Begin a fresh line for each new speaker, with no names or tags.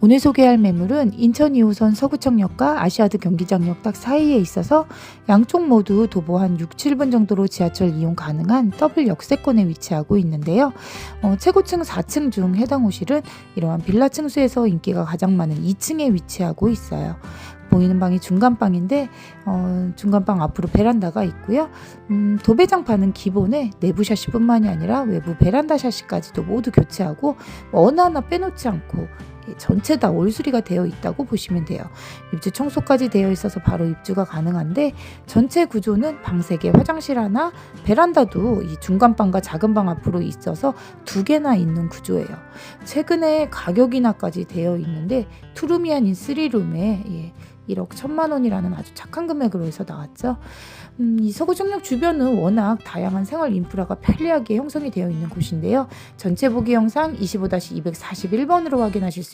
오늘 소개할 매물은 인천 2호선 서구청역과 아시아드 경기장역 딱 사이에 있어서 양쪽 모두 도보 한 6, 7분 정도로 지하철 이용 가능한 더블 역세권에 위치하고 있는데요. 어, 최고층 4층 중 해당 호실은 이러한 빌라 층수에서 인기가 가장 많은 2층에 위치하고 있어요. 보이는 방이 중간방인데 어, 중간방 앞으로 베란다가 있고요. 음, 도배장판은 기본에 내부 샤시뿐만이 아니라 외부 베란다 샤시까지도 모두 교체하고 어느 하나 빼놓지 않고 예, 전체 다 올수리가 되어 있다고 보시면 돼요. 입주 청소까지 되어 있어서 바로 입주가 가능한데 전체 구조는 방 3개, 화장실 하나, 베란다도 이 중간 방과 작은 방 앞으로 있어서 두 개나 있는 구조예요. 최근에 가격 인하까지 되어 있는데 투룸이 아닌 쓰리룸에 예, 1억 1천만 원이라는 아주 착한 금액으로 해서 나왔죠. 음, 이 서구정역 주변은 워낙 다양한 생활 인프라가 편리하게 형성이 되어 있는 곳인데요. 전체 보기 영상 25-241번으로 확인하실 수